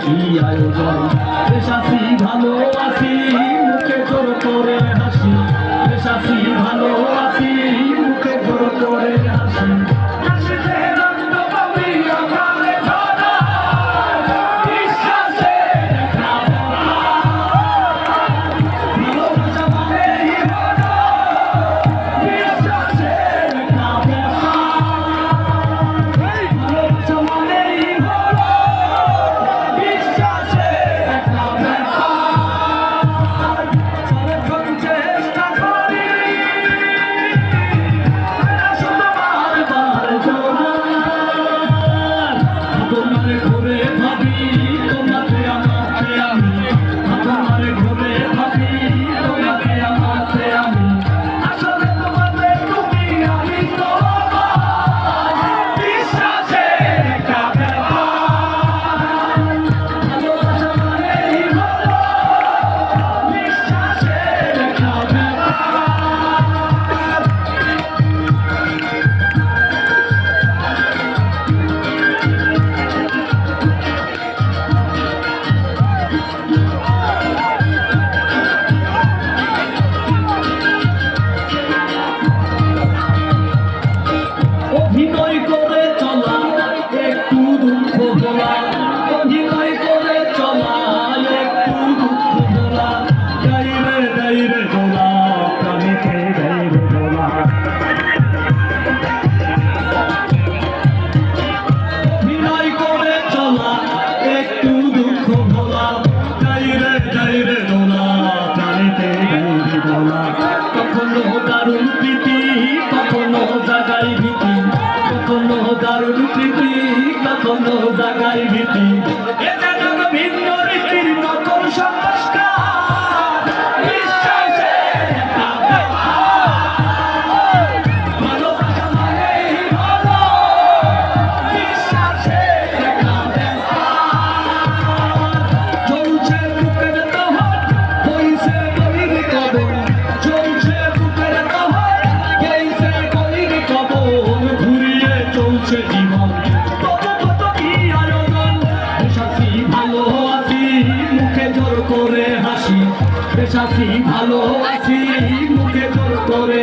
咿呀呦 কোনো জায়গায় ভীতি। চাষি ভালো আছি মুখে জোর করে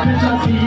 Amen.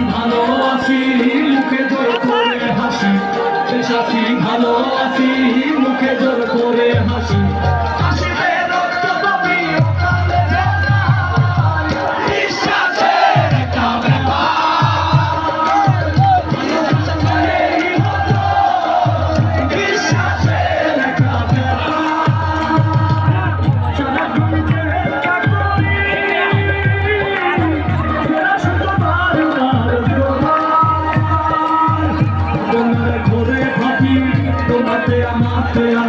앞에